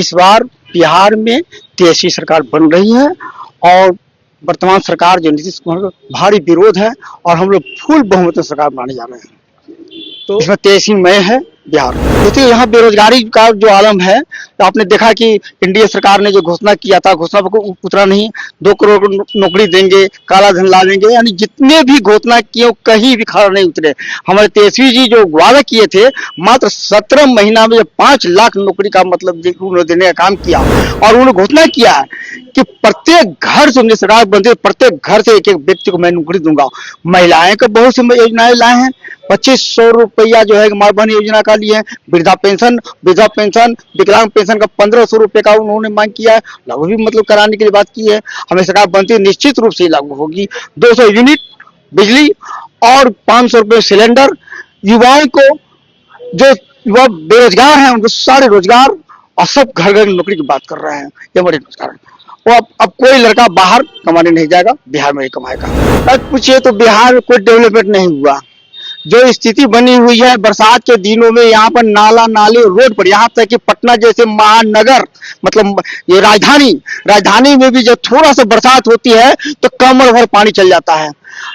इस बार बिहार में तेज़ी सरकार बन रही है और वर्तमान सरकार जो नीतीश कुमार का भारी विरोध है और हम लोग फुल बहुमत सरकार बनाने जा रहे हैं। तो इसमें तेईसी मई है। बिहार। देखिए यहाँ बेरोजगारी का जो आलम है तो आपने देखा कि एनडीए सरकार ने जो घोषणा किया था, घोषणा पर उतरा नहीं। दो करोड़ नौकरी देंगे, काला धन ला देंगे, यानी जितने भी घोषणा किए कहीं भी खड़ा नहीं उतरे। हमारे तेजस्वी जी जो वादा किए थे, मात्र सत्रह महीना में पाँच लाख नौकरी का मतलब उन्होंने देने का काम किया। और उन्होंने घोषणा किया कि प्रत्येक घर से उनकी सरकार बनती प्रत्येक घर से एक एक व्यक्ति को मैं नौकरी दूँगा। महिलाएँ का बहुत सी योजनाएँ लाए हैं। पच्चीस सौ रुपया जो है माँ योजना का लिए हैं। वृद्धा पेंशन वृद्धा पेंशन, विकलांग पेंशन का पंद्रह सौ रुपए का उन्होंने मांग किया है। लागू भी मतलब कराने के लिए बात की है। हमें सरकार बनती निश्चित रूप से लागू होगी। दो सौ यूनिट बिजली और पाँच सौ सिलेंडर युवाओं को, जो युवा बेरोजगार हैं, उनको सारे रोज़गार और सब घर घर नौकरी की बात कर रहे हैं। ये बड़े रोज़गार वो अब अब कोई लड़का बाहर कमाने नहीं जाएगा, बिहार में ही कमाएगा। पूछिए तो बिहार में कोई डेवलपमेंट नहीं हुआ। जो स्थिति बनी हुई है बरसात के दिनों में यहाँ पर नाला नाले रोड पर यहाँ तक कि पटना जैसे महानगर मतलब ये राजधानी राजधानी में भी जब थोड़ा सा बरसात होती है तो कमर भर पानी चल जाता है।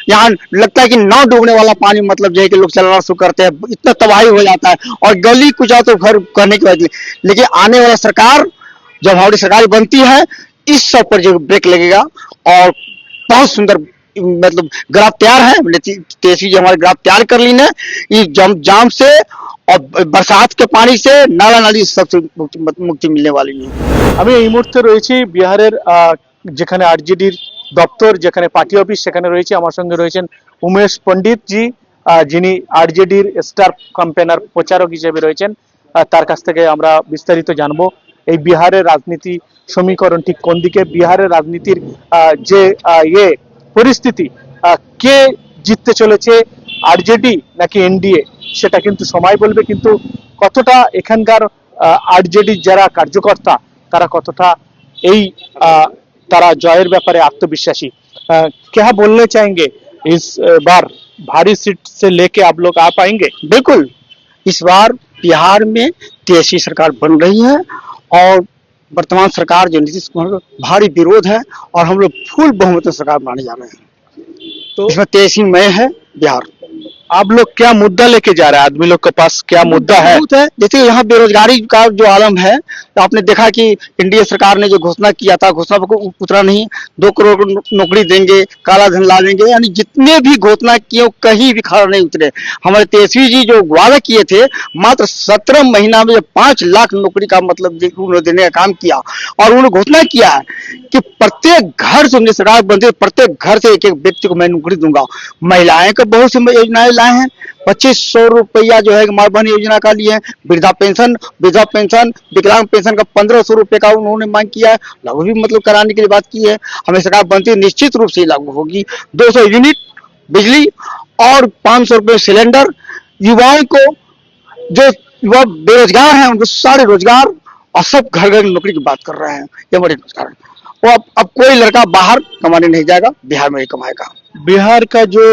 यहाँ लगता है कि नाव डूबने वाला पानी मतलब जो है कि लोग चलाना शुरू करते हैं, इतना तबाही हो जाता है और गली कुचा तो घर करने की नहीं लेकिन आने वाला सरकार, जब हमारी सरकार बनती है, इस सब पर जो ब्रेक लगेगा और बहुत सुंदर मतलब ग्राफ तैयार है नीति- तेजस्वी जी हमारे ग्राफ तैयार कर ली ने इस जम जाम से और बरसात के पानी से नाला नाली सबसे मुक्ति मुक्ति मिलने वाली है আমি এই মুহূর্তে রয়েছি বিহারের আহ, যেখানে আরজেডির দপ্তর যেখানে পার্টি অফিস সেখানে রয়েছে আমার সঙ্গে রয়েছেন উমেশ পণ্ডিত জি আহ, যিনি আরজেডির স্টার ক্যাম্পেনার প্রচারক হিসেবে রয়েছেন আহ, তার কাছ থেকে আমরা বিস্তারিত জানবো এই বিহারের রাজনীতি সমীকরণ ঠিক কোন দিকে বিহারের রাজনীতির আহ, যে আহ, ইয়ে পরিস্থিতি আহ, কে জিততে চলেছে আরজেডি নাকি এনডিএ সেটা কিন্তু সময় বলবে কিন্তু কতটা এখানকার আরজেডি যারা কার্যকর্তা তারা কতটা এই আহ, তারা জয়ের ব্যাপারে আত্মবিশ্বাসী আহ, क्या बोलना चाहेंगे इस अ, बार भारी सीट से लेके आप लोग आ पाएंगे बिल्कुल इस बार बिहार में तेजस्वी सरकार बन रही है और वर्तमान सरकार जो नीतीश कुमार का भारी विरोध है और हम लोग फुल बहुमत सरकार बनाने जा रहे हैं। तो इसमें तेईसी मई है बिहार। आप लोग क्या मुद्दा लेके जा रहे हैं? आदमी लोग के पास क्या मुद्दा है? बहुत है। जैसे यहाँ बेरोजगारी का जो आलम है तो आपने देखा कि एनडीए सरकार ने जो घोषणा किया था घोषणा पर को उतरा नहीं दो करोड़ नौकरी देंगे काला धन ला देंगे यानी जितने भी घोषणा किए कहीं भी खड़ा नहीं उतरे। हमारे तेजस्वी जी जो वादा किए थे मात्र सत्रह महीना में पाँच लाख नौकरी का मतलब उन्होंने देने का काम किया और उन्होंने घोषणा किया है कि प्रत्येक घर से उनकी सरकार बनती प्रत्येक घर से एक एक व्यक्ति को मैं नौकरी दूँगा। महिलाएँ का बहुत सी योजनाएँ लाए हैं। पच्चीस सौ रुपया जो है माँ बहन योजना का लिए वृद्धा पेंशन वृद्धा पेंशन, विकलांग पेंशन का पंद्रह सौ रुपए का उन्होंने मांग किया है। लागू भी मतलब कराने के लिए बात की है। हमें सरकार बनती निश्चित रूप से लागू होगी। दो सौ यूनिट बिजली और पाँच सौ रुपये सिलेंडर युवाओं को जो युवा बेरोजगार हैं, उनको सारे रोज़गार और सब घर घर नौकरी की बात कर रहे हैं। ये बड़े रोज़गार वो अब अब कोई लड़का बाहर कमाने नहीं जाएगा, बिहार में ही कमाएगा। बिहार का जो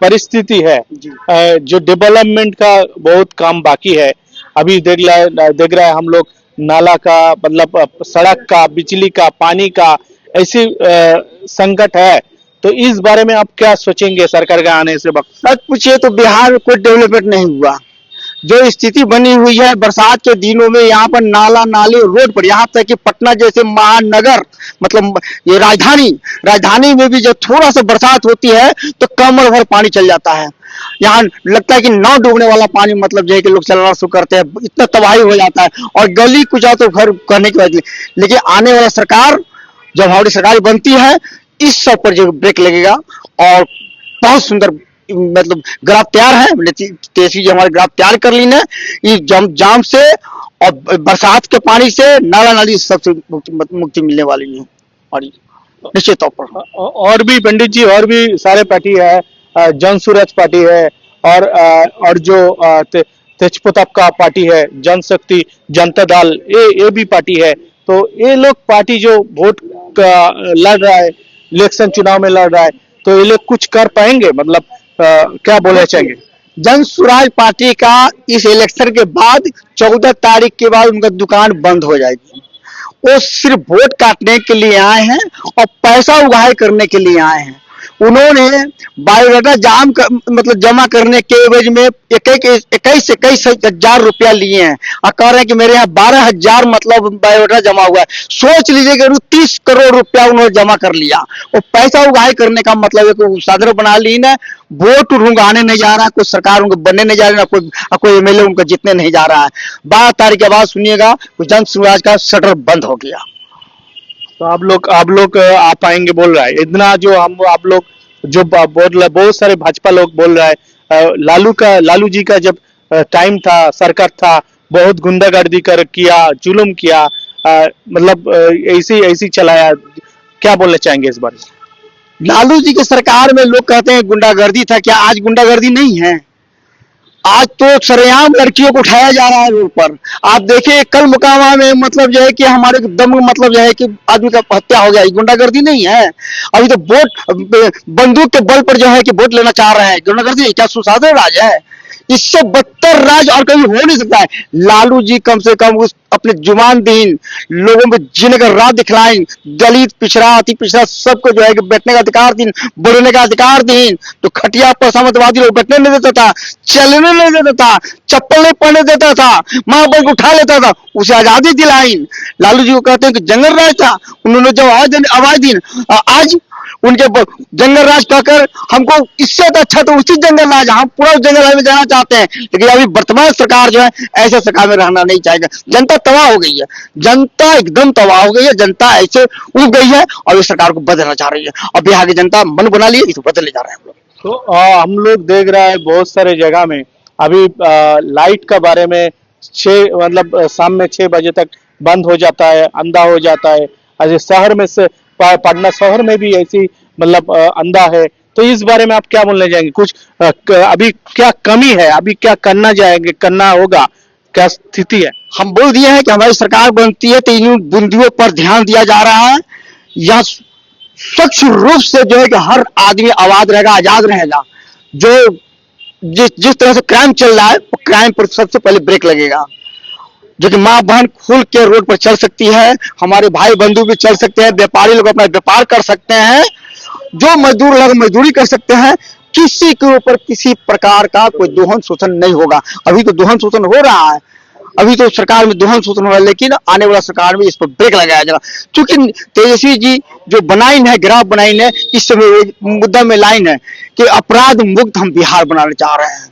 परिस्थिति है जो। डेवलपमेंट का बहुत काम बाकी है। अभी देख रहा देख रहा है हम लोग नाला का मतलब सड़क का बिजली का पानी का ऐसी संकट है। तो इस बारे में आप क्या सोचेंगे सरकार के आने से वक्त? सच पूछिए तो बिहार कोई डेवलपमेंट नहीं हुआ। जो स्थिति बनी हुई है बरसात के दिनों में यहाँ पर नाला नाले रोड पर, यहाँ तक कि पटना जैसे महानगर मतलब ये राजधानी राजधानी में भी जब थोड़ा सा बरसात होती है तो कमर भर पानी चल जाता है। यहाँ लगता है कि नाव डूबने वाला पानी मतलब जो है कि लोग चलाना शुरू करते हैं, इतना तबाही हो जाता है और गली कुचा तो घर करने की बात लेकिन आने वाला सरकार, जब हमारी सरकार बनती है, इस सब पर जो ब्रेक लगेगा और बहुत सुंदर मतलब ग्राफ तैयार है नीति- तेजस्वी जी हमारे ग्राफ तैयार कर ली ने इस जम जाम से और बरसात के पानी से नाला नाली सबसे मुक्ति मिलने वाली है और निश्चित तौर पर। और भी पंडित जी और भी सारे पार्टी है जन सूरज पार्टी है और और जो ते, तेजप्रताप का पार्टी है जनशक्ति जनता दल ये ये भी पार्टी है। तो ये लोग पार्टी जो वोट लड़ रहा है इलेक्शन चुनाव में लड़ रहा है तो ये लोग कुछ कर पाएँगे? मतलब अ, क्या बोलना चाहेंगे? जन स्वराज पार्टी का इस इलेक्शन के बाद चौदह तारीख के बाद उनका दुकान बंद हो जाएगी। वो सिर्फ़ वोट काटने के लिए आए हैं और पैसा उगाह करने के लिए आए हैं। उन्होंने बायोडाटा जाम कर, मतलब जमा करने के एवज में इक्कीस इक्कीस हज़ार रुपया लिए हैं। और कह रहे हैं कि मेरे यहाँ बारह हज़ार मतलब बायोडाटा जमा हुआ है। सोच लीजिए कि तीस करोड़ रुपया उन्होंने जमा कर लिया। और पैसा उगाहे करने का मतलब एक साधन बना ली ना वोट आने नहीं जा रहा कोई सरकार उनको बनने नहीं जा रही ना कोई कोई एमएलए उनका जीतने नहीं जा रहा है। बारह तारीख के बाद सुनिएगा जन सुराज का शटर बंद हो गया। तो आप लोग आप लोग आप आएँगे बोल रहा है। इतना जो हम, आप लोग, जो बोल रहे, बहुत सारे भाजपा लोग बोल रहा है लालू का, लालू जी का जब टाइम था, सरकार था, बहुत गुंडागर्दी कर किया, जुलुम किया मतलब ऐसी ऐसी चलाया, क्या बोलना चाहेंगे इस बारे में? लालू जी की सरकार में लोग कहते हैं गुंडागर्दी था, क्या आज गुंडागर्दी नहीं है? आज तो सरेआम लड़कियों को उठाया जा रहा है रोड पर। आप देखिए, कल मुकामा में मतलब जो है कि हमारे दम मतलब जो है कि आदमी का हत्या हो गया। गुंडागर्दी नहीं है। अभी तो वोट बंदूक के बल पर जो है कि वोट लेना चाह रहे हैं। गुंडागर्दी क्या सुशासन राज है? इससे बदतर राज और कभी हो नहीं सकता है। लालू जी कम से कम उस अपने ज़ुबान दीन लोगों में जीने का राह दिखलाएँ। दलित, पिछड़ा, अति पिछड़ा, सबको जो है कि बैठने का अधिकार दीन, बोलने का अधिकार दीन। तो खटिया पर सामंतवादी लोग बैठने नहीं देता था, चलने नहीं देता था, चप्पल नहीं पहनने देता था माँ बहन को उठा लेता था, उसे आज़ादी दिलाई लालू जी को कहते हैं कि जंगल राज था, उन्होंने जब आवाज़ आवाज़ दी आज उनके जंगल राज कहकर हमको इससे तो अच्छा तो उसी जंगल राज हम पूरा जंगल राज में जाना चाहते हैं। लेकिन अभी वर्तमान सरकार जो है ऐसे सरकार में रहना नहीं चाहेगा। जनता तबाह हो गई है। जनता एकदम तबाह हो गई है। जनता ऐसे उग गई है और इस सरकार को बदलना चाह रही है। और बिहार की जनता मन बना ली इसे बदलने जा रहे हैं तो अ, हम लोग देख रहा है बहुत सारे जगह में। अभी अ, लाइट का बारे में छः मतलब शाम में छह बजे तक बंद हो जाता है अंधा हो जाता है। ऐसे शहर में से पटना शहर में भी ऐसी मतलब अंधा है। तो इस बारे में आप क्या बोलने जाएँगे? कुछ अभी क्या कमी है? अभी क्या करना जाएँगे, करना होगा? क्या स्थिति है? हम बोल दिए हैं कि हमारी सरकार बनती है तो इन बूंदियों पर ध्यान दिया जा रहा है। यहाँ स्वच्छ रूप से जो है कि हर आदमी आवाज़ रहेगा, आज़ाद रहेगा। जो जिस जिस तरह से क्राइम चल रहा है क्राइम पर सबसे पहले ब्रेक लगेगा। जो कि माँ बहन खुल के रोड पर चल सकती है, हमारे भाई बंधु भी चल सकते हैं, व्यापारी लोग अपना व्यापार कर सकते हैं, जो मजदूर लोग मजदूरी कर सकते हैं, किसी के ऊपर किसी प्रकार का कोई दोहन शोषण नहीं होगा। अभी तो दोहन शोषण हो रहा है। अभी तो सरकार में दोहन शोषण हो रहा है, लेकिन आने वाला सरकार में इस पर ब्रेक लगाया जाएगा क्योंकि तेजस्वी जी जो बनाइन है, ग्राफ बनाइन है, इस समय मुद्दा में लाइन है कि अपराध मुक्त हम बिहार बनाना चाह रहे हैं।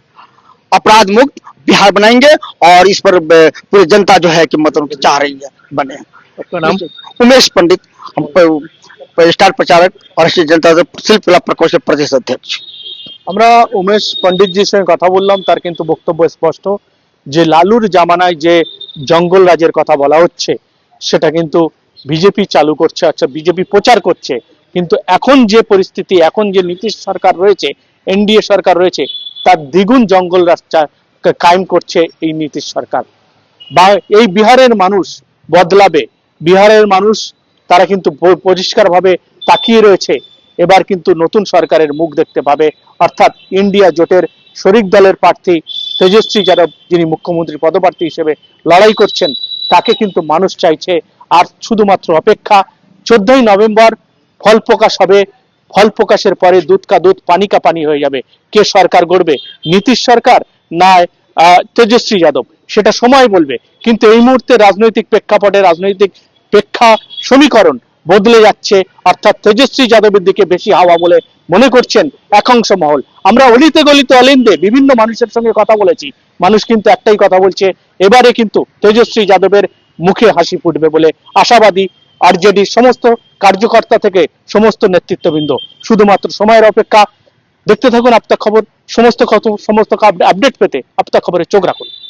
अपराध मुक्त बिहार बनाएंगे और इस पर ब- पूरी जनता जो है कि मतलब कि चाह रही है बने आपका नाम उमेश पंडित हम प- प- स्टार प्रचारक और राष्ट्रीय जनता दल शिल्पकला प्रकोष्ठ प्रदेश अध्यक्ष আমরা উমেশ পণ্ডিতজির সঙ্গে কথা বললাম তার কিন্তু বক্তব্য স্পষ্ট যে লালুর জামানায় যে জঙ্গল রাজের কথা বলা হচ্ছে সেটা কিন্তু বিজেপি চালু করছে আচ্ছা বিজেপি প্রচার করছে কিন্তু এখন যে পরিস্থিতি এখন যে নীতিশ সরকার রয়েছে এনডিএ সরকার রয়েছে তার দ্বিগুণ জঙ্গল রাস্তা কায়েম করছে এই নীতিশ সরকার। বা এই বিহারের মানুষ বদলাবে। বিহারের মানুষ, তারা কিন্তু পরিষ্কারভাবে তাকিয়ে রয়েছে। এবার কিন্তু নতুন সরকারের মুখ দেখতে পাবে। অর্থাৎ ইন্ডিয়া জোটের শরিক দলের প্রার্থী তেজস্বী যাদব, যিনি মুখ্যমন্ত্রী পদপ্রার্থী হিসেবে লড়াই করছেন, তাকে কিন্তু মানুষ চাইছে। আর শুধুমাত্র অপেক্ষা, চোদ্দই নভেম্বর ফল প্রকাশ হবে ফল প্রকাশের পরে দুধ কা দুধ, পানি কা পানি হয়ে যাবে। কে সরকার গড়বে? নীতিশ সরকার না তেজস্বী যাদব। সেটা সময় বলবে। কিন্তু এই মুহূর্তে রাজনৈতিক প্রেক্ষাপটে রাজনৈতিক প্রেক্ষা সমীকরণ বদলে যাচ্ছে। অর্থাৎ তেজস্বী যাদবের দিকে বেশি হাওয়া বলে মনে করছেন একাংশ মহল। আমরা অলিতে গলিতে অলিন্দে বিভিন্ন মানুষের সঙ্গে কথা বলেছি। মানুষ কিন্তু একটাই কথা বলছে, এবারে কিন্তু তেজস্বী যাদবের মুখে হাসি ফুটবে বলে আশাবাদী আরজেডির সমস্ত কার্যকর্তা থেকে সমস্ত নেতৃত্ববৃন্দ। শুধুমাত্র সময়ের অপেক্ষা। দেখতে থাকুন আপনার খবর, সমস্ত সমস্ত আপডেট পেতে আপনার খবরে চোখ রাখুন।